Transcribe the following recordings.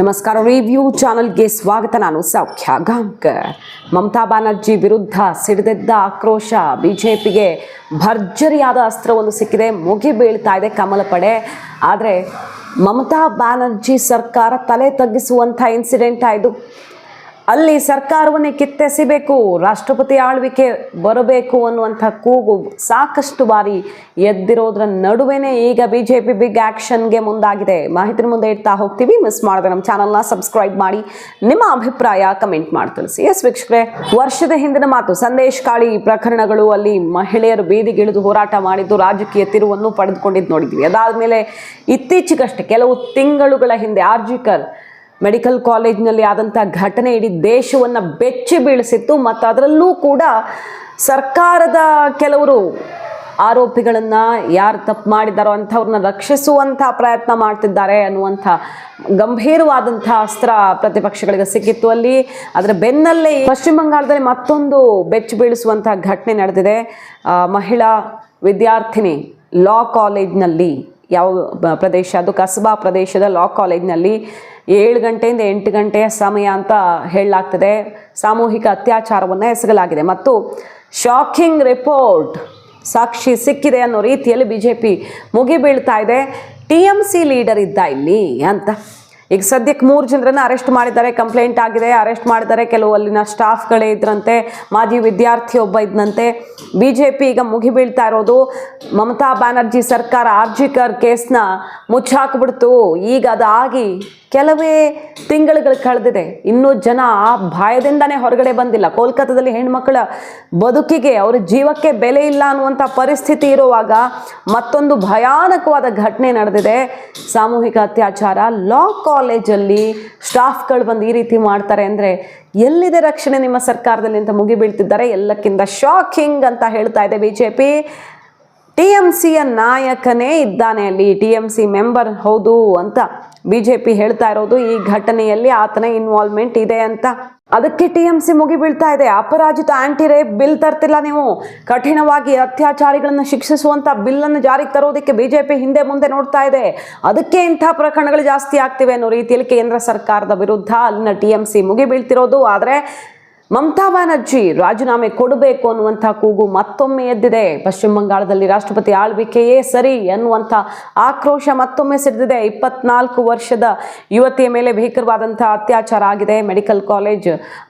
ನಮಸ್ಕಾರ ರಿವ್ಯೂ ಚಾನಲ್ಗೆ ಸ್ವಾಗತ. ನಾನು ಸೌಖ್ಯ ಗಾಂಕರ್ ಮಮತಾ ಬ್ಯಾನರ್ಜಿ ವಿರುದ್ಧ ಸಿಡಿದೆದ್ದ ಆಕ್ರೋಶ ಬಿಜೆಪಿಗೆ ಭರ್ಜರಿಯಾದ ಅಸ್ತ್ರವೊಂದು ಸಿಕ್ಕಿದೆ, ಮುಗಿ ಬೀಳ್ತಾ ಇದೆ ಕಮಲ ಪಡೆ. ಆದರೆ ಮಮತಾ ಬ್ಯಾನರ್ಜಿ ಸರ್ಕಾರ ತಲೆ ತಗ್ಗಿಸುವಂಥ ಇನ್ಸಿಡೆಂಟ್ ಇದು ಅಲ್ಲಿ ಸರ್ಕಾರವನ್ನೇ ಕಿತ್ತೆಸಿಬೇಕು, ರಾಷ್ಟ್ರಪತಿ ಆಳ್ವಿಕೆ ಬರಬೇಕು ಅನ್ನುವಂಥ ಕೂಗು ಸಾಕಷ್ಟು ಬಾರಿ ಎದ್ದಿರೋದ್ರ ನಡುವೆನೇ ಈಗ ಬಿ ಜೆ ಪಿ ಬಿಗ್ ಆ್ಯಕ್ಷನ್ಗೆ ಮುಂದಾಗಿದೆ. ಮಾಹಿತಿ ಮುಂದೆ ಇಡ್ತಾ ಹೋಗ್ತೀವಿ. ಮಿಸ್ ಮಾಡಿದೆ ನಮ್ಮ ಚಾನಲ್ನ ಸಬ್ಸ್ಕ್ರೈಬ್ ಮಾಡಿ. ನಿಮ್ಮ ಅಭಿಪ್ರಾಯ ಕಮೆಂಟ್ ಮಾಡಿ ತಿಳಿಸಿ. ಎಸ್ ವೀಕ್ಷಕರೇ, ವರ್ಷದ ಹಿಂದಿನ ಮಾತು, ಸಂದೇಶ್ ಕಾಳಿ ಪ್ರಕರಣಗಳು ಅಲ್ಲಿ ಮಹಿಳೆಯರು ಬೀದಿಗಿಳಿದು ಹೋರಾಟ ಮಾಡಿದ್ದು, ರಾಜಕೀಯ ತಿರುವನ್ನು ಪಡೆದುಕೊಂಡಿದ್ದು ನೋಡಿದ್ವಿ. ಅದಾದಮೇಲೆ ಇತ್ತೀಚೆಗಷ್ಟೇ, ಕೆಲವು ತಿಂಗಳುಗಳ ಹಿಂದೆ ಆರ್ಜಿಕರ್ ಮೆಡಿಕಲ್ ಕಾಲೇಜ್ನಲ್ಲಿ ಆದಂಥ ಘಟನೆ ಇಡೀ ದೇಶವನ್ನು ಬೆಚ್ಚಿ ಬೀಳಿಸಿತ್ತು ಮತ್ತು ಅದರಲ್ಲೂ ಕೂಡ ಸರ್ಕಾರದ ಕೆಲವರು ಆರೋಪಿಗಳನ್ನು ಯಾರು ತಪ್ಪು ಮಾಡಿದಾರೋ ಅಂಥವ್ರನ್ನ ರಕ್ಷಿಸುವಂಥ ಪ್ರಯತ್ನ ಮಾಡ್ತಿದ್ದಾರೆ ಅನ್ನುವಂಥ ಗಂಭೀರವಾದಂಥ ಅಸ್ತ್ರ ಪ್ರತಿಪಕ್ಷಗಳಿಗೆ ಸಿಕ್ಕಿತ್ತು ಅಲ್ಲಿ. ಅದರ ಬೆನ್ನಲ್ಲೇ ಪಶ್ಚಿಮ ಬಂಗಾಳದಲ್ಲಿ ಮತ್ತೊಂದು ಬೆಚ್ಚಿ ಬೀಳಿಸುವಂಥ ಘಟನೆ ನಡೆದಿದೆ. ಮಹಿಳಾ ವಿದ್ಯಾರ್ಥಿನಿ ಲಾ ಕಾಲೇಜ್ನಲ್ಲಿ ಯಾವ ಪ್ರದೇಶ? ಅದು ಕಸಬಾ ಪ್ರದೇಶದ ಲಾ ಕಾಲೇಜ್ನಲ್ಲಿ ಏಳು ಗಂಟೆಯಿಂದ ಎಂಟು ಗಂಟೆಯ ಸಮಯ ಅಂತ ಹೇಳಲಾಗ್ತದೆ. ಸಾಮೂಹಿಕ ಅತ್ಯಾಚಾರವನ್ನು ಎಸಗಲಾಗಿದೆ. ಮತ್ತು ಶಾಕಿಂಗ್ ರಿಪೋರ್ಟ್ ಸಾಕ್ಷಿ ಸಿಕ್ಕಿದೆ ಅನ್ನೋ ರೀತಿಯಲ್ಲಿ ಬಿ ಜೆ ಪಿ ಮುಗಿಬೀಳ್ತಾ ಇದೆ. ಟಿ ಎಂ ಸಿ ಲೀಡರ್ ಇದ್ದ ಇಲ್ಲಿ ಅಂತ. ಈಗ ಸದ್ಯಕ್ಕೆ ಮೂರು ಜನರನ್ನ ಅರೆಸ್ಟ್ ಮಾಡಿದ್ದಾರೆ ಕಂಪ್ಲೇಂಟ್ ಆಗಿದೆ, ಅರೆಸ್ಟ್ ಮಾಡಿದ್ದಾರೆ. ಕೆಲವು ಅಲ್ಲಿನ ಸ್ಟಾಫ್ಗಳೇ ಇದ್ರಂತೆ, ಮಾಜಿ ವಿದ್ಯಾರ್ಥಿ ಒಬ್ಬ ಇದ್ದಂತೆ ಬಿ ಜೆ ಪಿ ಈಗ ಮುಗಿಬೀಳ್ತಾ ಇರೋದು, ಮಮತಾ ಬ್ಯಾನರ್ಜಿ ಸರ್ಕಾರ ಆರ್ಜಿಕರ್ ಕೇಸ್ನ ಮುಚ್ಚಾಕ್ಬಿಡ್ತು. ಈಗ ಅದಾಗಿ ಕೆಲವೇ ತಿಂಗಳುಗಳು ಕಳೆದಿದೆ. ಇನ್ನೂ ಜನ ಆ ಭಯದಿಂದನೇ ಹೊರಗಡೆ ಬಂದಿಲ್ಲ. ಕೋಲ್ಕತ್ತಾದಲ್ಲಿ ಹೆಣ್ಮಕ್ಳ ಬದುಕಿಗೆ ಅವರ ಜೀವಕ್ಕೆ ಬೆಲೆ ಇಲ್ಲ ಅನ್ನುವಂಥ ಪರಿಸ್ಥಿತಿ ಇರುವಾಗ ಮತ್ತೊಂದು ಭಯಾನಕವಾದ ಘಟನೆ ನಡೆದಿದೆ. ಸಾಮೂಹಿಕ ಅತ್ಯಾಚಾರ ಲಾ ಕಾಲೇಜಲ್ಲಿ ಸ್ಟಾಫ್ಗಳು ಬಂದು ಈ ರೀತಿ ಮಾಡ್ತಾರೆ ಅಂದರೆ ಎಲ್ಲಿದೆ ರಕ್ಷಣೆ ನಿಮ್ಮ ಸರ್ಕಾರದಲ್ಲಿ ಅಂತ ಮುಗಿಬೀಳ್ತಿದ್ದಾರೆ. ಎಲ್ಲಕ್ಕಿಂತ ಶಾಕಿಂಗ್ ಅಂತ ಹೇಳ್ತಾ ಇದೆ ಬಿ ಟಿ ಎಂ ಸಿಯ ನಾಯಕನೇ ಇದ್ದಾನೆ ಅಲ್ಲಿ. ಟಿ ಎಂ ಸಿ ಮೆಂಬರ್ ಹೌದು ಅಂತ ಬಿ ಜೆ ಪಿ ಹೇಳ್ತಾ ಇರೋದು. ಈ ಘಟನೆಯಲ್ಲಿ ಆತನ ಇನ್ವಾಲ್ವ್ಮೆಂಟ್ ಇದೆ ಅಂತ. ಅದಕ್ಕೆ ಟಿ ಎಂ ಸಿ ಮುಗಿ ಬೀಳ್ತಾ ಇದೆ. ಅಪರಾಜಿತ ಆಂಟಿ ರೇಪ್ ಬಿಲ್ ತರ್ತಿಲ್ಲ ನೀವು. ಕಠಿಣವಾಗಿ ಅತ್ಯಾಚಾರಿಗಳನ್ನು ಶಿಕ್ಷಿಸುವಂತ ಬಿಲ್ಲನ್ನು ಜಾರಿಗೆ ತರೋದಕ್ಕೆ ಬಿಜೆಪಿ ಹಿಂದೆ ಮುಂದೆ ನೋಡ್ತಾ ಇದೆ. ಅದಕ್ಕೆ ಇಂಥ ಪ್ರಕರಣಗಳು ಜಾಸ್ತಿ ಆಗ್ತಿವೆ ಅನ್ನೋ ರೀತಿಯಲ್ಲಿ ಕೇಂದ್ರ ಸರ್ಕಾರದ ವಿರುದ್ಧ ಅಲ್ಲಿನ ಟಿ ಎಂ ಸಿ ಮುಗಿ ಬೀಳ್ತಿರೋದು ಆದರೆ ಮಮತಾ ಬ್ಯಾನರ್ಜಿ ರಾಜೀನಾಮೆ ಕೊಡಬೇಕು ಅನ್ನುವಂಥ ಕೂಗು ಮತ್ತೊಮ್ಮೆ ಎದ್ದಿದೆ. ಪಶ್ಚಿಮ ಬಂಗಾಳದಲ್ಲಿ ರಾಷ್ಟ್ರಪತಿ ಆಳ್ವಿಕೆಯೇ ಸರಿ ಎನ್ನುವಂಥ ಆಕ್ರೋಶ ಮತ್ತೊಮ್ಮೆ ಸಿಡಿದಿದೆ. ಇಪ್ಪತ್ನಾಲ್ಕು ವರ್ಷದ ಯುವತಿಯ ಮೇಲೆ ಭೀಕರವಾದಂಥ ಅತ್ಯಾಚಾರ ಆಗಿದೆ. ಮೆಡಿಕಲ್ ಕಾಲೇಜ್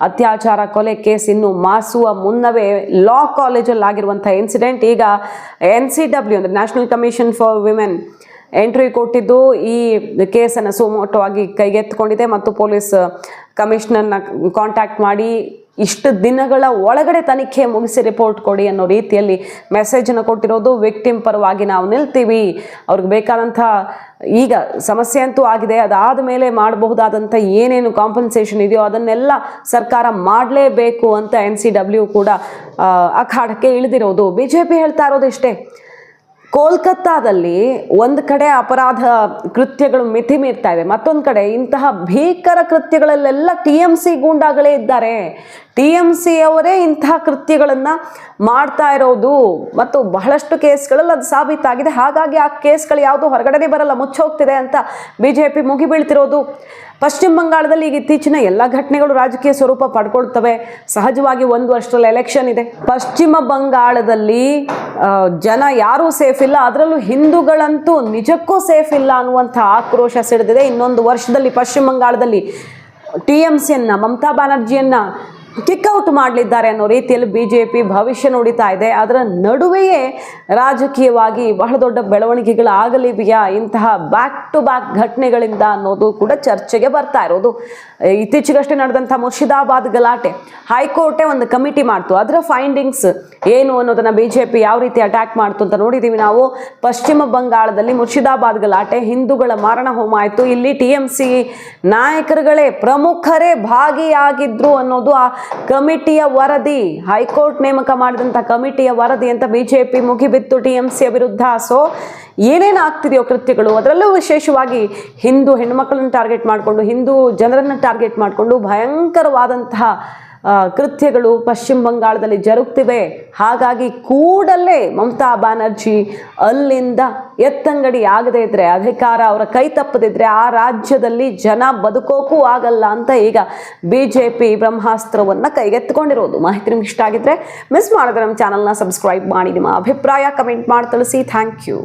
ಅತ್ಯಾಚಾರ ಕೊಲೆ ಕೇಸ್ ಇನ್ನು ಮಾಸುವ ಮುನ್ನವೇ ಲಾ ಕಾಲೇಜಲ್ಲಿ ಆಗಿರುವಂಥ ಇನ್ಸಿಡೆಂಟ್ ಈಗ ಎನ್ ಸಿ ಡಬ್ಲ್ಯೂ ಅಂದರೆ national commission for women entry ಕೊಟ್ಟಿದ್ದು ಈ ಕೇಸನ್ನು ಸುಮೋಟವಾಗಿ ಕೈಗೆತ್ತಿಕೊಂಡಿದೆ ಮತ್ತು ಪೊಲೀಸ್ ಕಮಿಷನರ್ನ ಕಾಂಟ್ಯಾಕ್ಟ್ ಮಾಡಿ ಇಷ್ಟು ದಿನಗಳ ಒಳಗಡೆ ತನಿಖೆ ಮುಗಿಸಿ ರಿಪೋರ್ಟ್ ಕೊಡಿ ಅನ್ನೋ ರೀತಿಯಲ್ಲಿ ಮೆಸೇಜನ್ನು ಕೊಟ್ಟಿರೋದು ವಿಕ್ಟಿಮ್ ಪರವಾಗಿ ನಾವು ನಿಲ್ತೀವಿ. ಅವ್ರಿಗೆ ಬೇಕಾದಂಥ ಈಗ ಸಮಸ್ಯೆ ಅಂತೂ ಆಗಿದೆ. ಅದಾದ ಮೇಲೆ ಮಾಡಬಹುದಾದಂಥ ಏನೇನು ಕಾಂಪನ್ಸೇಷನ್ ಇದೆಯೋ ಅದನ್ನೆಲ್ಲ ಸರ್ಕಾರ ಮಾಡಲೇಬೇಕು ಅಂತ ಎನ್ ಕೂಡ ಅಖಾಡಕ್ಕೆ ಇಳಿದಿರೋದು. ಬಿ ಹೇಳ್ತಾ ಇರೋದು ಇಷ್ಟೇ. ಕೋಲ್ಕತ್ತಾದಲ್ಲಿ ಒಂದು ಕಡೆ ಅಪರಾಧ ಕೃತ್ಯಗಳು ಮಿತಿ ಮೀರ್ತಾ ಇವೆ, ಮತ್ತೊಂದು ಕಡೆ ಇಂತಹ ಭೀಕರ ಕೃತ್ಯಗಳಲ್ಲೆಲ್ಲ ಟಿ ಎಂ ಸಿ ಗೂಂಡಾಗಳೇ ಇದ್ದಾರೆ. ಟಿ ಎಂ ಸಿ ಅವರೇ ಇಂತಹ ಕೃತ್ಯಗಳನ್ನು ಮಾಡ್ತಾ ಇರೋದು. ಮತ್ತು ಬಹಳಷ್ಟು ಕೇಸ್ಗಳಲ್ಲಿ ಅದು ಸಾಬೀತಾಗಿದೆ. ಹಾಗಾಗಿ ಆ ಕೇಸ್ಗಳು ಯಾವುದು ಹೊರಗಡೆ ಬರಲ್ಲ, ಮುಚ್ಚೋಗ್ತಿದೆ ಅಂತ ಬಿ ಜೆ ಪಿ ಮುಗಿಬೀಳ್ತಿರೋದು. ಪಶ್ಚಿಮ ಬಂಗಾಳದಲ್ಲಿ ಈಗ ಇತ್ತೀಚಿನ ಎಲ್ಲ ಘಟನೆಗಳು ರಾಜಕೀಯ ಸ್ವರೂಪ ಪಡ್ಕೊಳ್ತವೆ. ಸಹಜವಾಗಿ ಒಂದು ವರ್ಷದಲ್ಲಿ ಎಲೆಕ್ಷನ್ ಇದೆ. ಪಶ್ಚಿಮ ಬಂಗಾಳದಲ್ಲಿ ಜನ ಯಾರೂ ಸೇಫ್ ಇಲ್ಲ. ಅದರಲ್ಲೂ ಹಿಂದೂಗಳಂತೂ ನಿಜಕ್ಕೂ ಸೇಫ್ ಇಲ್ಲ ಅನ್ನುವಂಥ ಆಕ್ರೋಶ ಸಿಡಿದಿದೆ. ಇನ್ನೊಂದು ವರ್ಷದಲ್ಲಿ ಪಶ್ಚಿಮ ಬಂಗಾಳದಲ್ಲಿ ಟಿ ಎಂ ಸಿಯನ್ನ, ಮಮತಾ ಬ್ಯಾನರ್ಜಿಯನ್ನ ಕಿಕ್ಔಟ್ ಮಾಡಲಿದ್ದಾರೆ ಅನ್ನೋ ರೀತಿಯಲ್ಲಿ ಬಿ ಜೆ ಪಿ ಭವಿಷ್ಯ ನೋಡಿತಾ ಇದೆ. ಅದರ ನಡುವೆಯೇ ರಾಜಕೀಯವಾಗಿ ಬಹಳ ದೊಡ್ಡ ಬೆಳವಣಿಗೆಗಳಾಗಲಿವೆಯಾ? ಇಂತಹ ಬ್ಯಾಕ್ ಟು ಬ್ಯಾಕ್ ಘಟನೆಗಳಿಂದ ಅನ್ನೋದು ಕೂಡ ಚರ್ಚೆಗೆ ಬರ್ತಾ ಇರೋದು. ಇತ್ತೀಚೆಗಷ್ಟೇ ನಡೆದಂಥ ಮುರ್ಷಿದಾಬಾದ್ ಗಲಾಟೆ ಹೈಕೋರ್ಟೇ ಒಂದು ಕಮಿಟಿ ಮಾಡ್ತು. ಅದರ ಫೈಂಡಿಂಗ್ಸ್ ಏನು ಅನ್ನೋದನ್ನು ಬಿ ಜೆ ಪಿ ಯಾವ ರೀತಿ ಅಟ್ಯಾಕ್ ಮಾಡ್ತು ಅಂತ ನೋಡಿದ್ದೀವಿ ನಾವು. ಪಶ್ಚಿಮ ಬಂಗಾಳದಲ್ಲಿ ಮುರ್ಷಿದಾಬಾದ್ ಗಲಾಟೆ, ಹಿಂದೂಗಳ ಮಾರಣ ಹೋಮ ಆಯಿತು. ಇಲ್ಲಿ ಟಿ ಎಂ ಸಿ ನಾಯಕರುಗಳೇ ಪ್ರಮುಖರೇ ಭಾಗಿಯಾಗಿದ್ರು ಅನ್ನೋದು ಆ ಕಮಿಟಿಯ ವರದಿ. ಹೈಕೋರ್ಟ್ ನೇಮಕ ಮಾಡಿದಂಥ ಕಮಿಟಿಯ ವರದಿ ಅಂತ ಬಿಜೆಪಿ ಮುಗಿಬಿತ್ತು ಟಿ ವಿರುದ್ಧ ಸೊ ಏನೇನು ಆಗ್ತಿದೆಯೋ ಕೃತ್ಯಗಳು, ಅದರಲ್ಲೂ ವಿಶೇಷವಾಗಿ ಹಿಂದೂ ಹೆಣ್ಮಕ್ಳನ್ನ ಟಾರ್ಗೆಟ್ ಮಾಡಿಕೊಂಡು, ಹಿಂದೂ ಜನರನ್ನು ಟಾರ್ಗೆಟ್ ಮಾಡಿಕೊಂಡು ಭಯಂಕರವಾದಂತಹ ಕೃತ್ಯಗಳು ಪಶ್ಚಿಮ ಬಂಗಾಳದಲ್ಲಿ ಜರುಗ್ತಿವೆ. ಹಾಗಾಗಿ ಕೂಡಲೇ ಮಮತಾ ಬ್ಯಾನರ್ಜಿ ಅಲ್ಲಿಂದ ಎತ್ತಂಗಡಿ ಆಗದೇ ಇದ್ರೆ, ಅಧಿಕಾರ ಅವರ ಕೈ ತಪ್ಪದಿದ್ರೆ ಆ ರಾಜ್ಯದಲ್ಲಿ ಜನ ಬದುಕೋಕ್ಕೂ ಆಗಲ್ಲ ಅಂತ ಈಗ ಬಿ ಜೆ ಪಿ ಬ್ರಹ್ಮಾಸ್ತ್ರವನ್ನು ಕೈಗೆತ್ತಿಕೊಂಡಿರೋದು. ಮಾಹಿತಿ ನಿಮ್ಗೆ ಇಷ್ಟ ಆಗಿದ್ರೆ ಮಿಸ್ ಮಾಡಿದ್ರೆ ನಮ್ಮ ಚಾನಲ್ನ ಸಬ್ಸ್ಕ್ರೈಬ್ ಮಾಡಿ. ನಿಮ್ಮ ಅಭಿಪ್ರಾಯ ಕಮೆಂಟ್ ಮಾಡಿ, ತಿಳಿಸಿ. Thank you